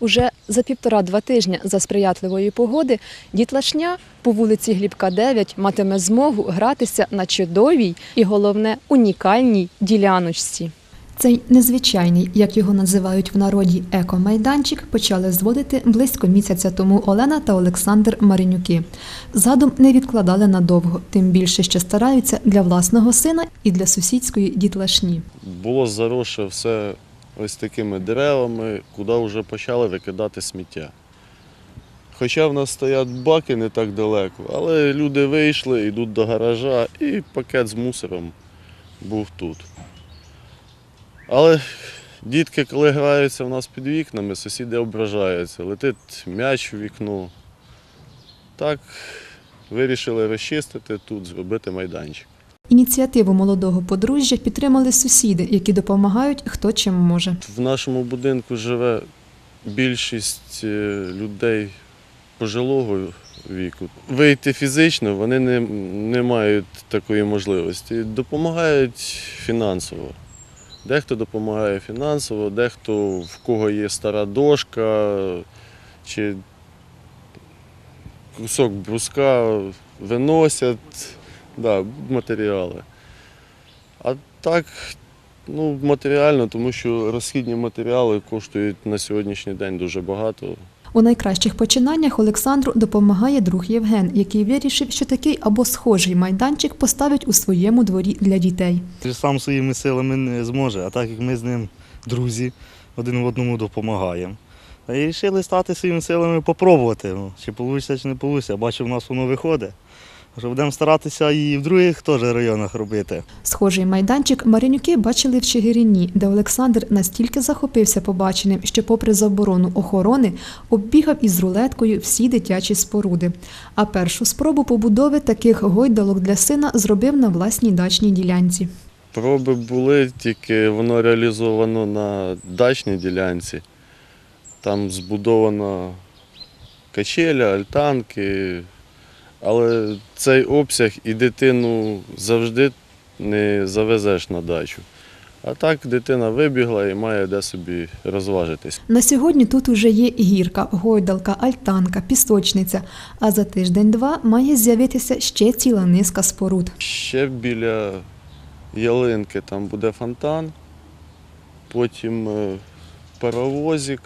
Уже за півтора-два тижня за сприятливої погоди дітлашня по вулиці Глібка 9 матиме змогу гратися на чудовій і головне унікальній діляночці. Цей незвичайний, як його називають в народі, екомайданчик почали зводити близько місяця тому Олена та Олександр Маринюки. Задум не відкладали надовго, тим більше, що стараються для власного сина і для сусідської дітлашні. Було заросше все ось такими деревами, куди вже почали викидати сміття. Хоча в нас стоять баки не так далеко, але люди вийшли, йдуть до гаража і пакет з мусором був тут. Але дітки, коли граються в нас під вікнами, сусіди ображаються, летить м'яч в вікно. Так вирішили розчистити тут, зробити майданчик. Ініціативу молодого подружжя підтримали сусіди, які допомагають хто чим може. В нашому будинку живе більшість е, людей пожилого віку. Вийти фізично вони не, не мають такої можливості. Допомагають фінансово. Дехто допомагає фінансово, дехто в кого є стара дошка чи кусок бруска виносять да, матеріали. А так Ну, матеріально, тому що розхідні матеріали коштують на сьогоднішній день дуже багато. У найкращих починаннях Олександру допомагає друг Євген, який вирішив, що такий або схожий майданчик поставить у своєму дворі для дітей. Сам своїми силами не зможе, а так як ми з ним друзі, один в одному допомагаємо. І вирішили стати своїми силами попробувати. Ну, Чи вийде, чи не вийде. Бачу, в нас воно виходить. Що будемо старатися і в других теж районах робити. Схожий майданчик Маринюки бачили в Чигирині, де Олександр настільки захопився побаченим, що, попри заборону охорони, оббігав із рулеткою всі дитячі споруди. А першу спробу побудови таких гойдалок для сина зробив на власній дачній ділянці. Проби були, тільки воно реалізовано на дачній ділянці. Там збудовано качеля, альтанки. Але цей обсяг і дитину завжди не завезеш на дачу. А так дитина вибігла і має де собі розважитись. На сьогодні тут уже є гірка, гойдалка, альтанка, пісочниця. А за тиждень-два має з'явитися ще ціла низка споруд. Ще біля ялинки там буде фонтан, потім е, паровозик,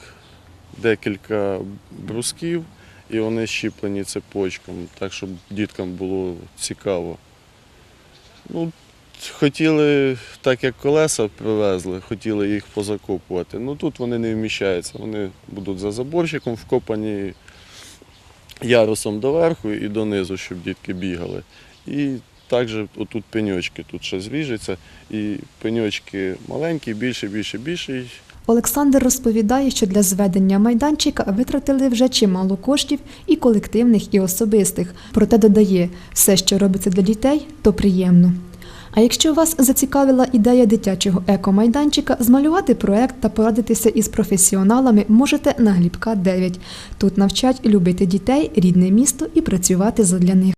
декілька брусків, і вони щіплені цепочком, так щоб діткам було цікаво. Ну, хотіли, так як колеса привезли, хотіли їх позакопувати. Ну тут вони не вміщаються, вони будуть за заборчиком вкопані ярусом доверху і донизу, щоб дітки бігали. І також отут пеньочки тут ще зріжеться, і пеньочки маленькі, більше, більше, більше. Олександр розповідає, що для зведення майданчика витратили вже чимало коштів і колективних, і особистих. Проте додає, все, що робиться для дітей, то приємно. А якщо вас зацікавила ідея дитячого екомайданчика, змалювати проект та порадитися із професіоналами можете на Глібка 9. Тут навчать любити дітей, рідне місто і працювати задля них.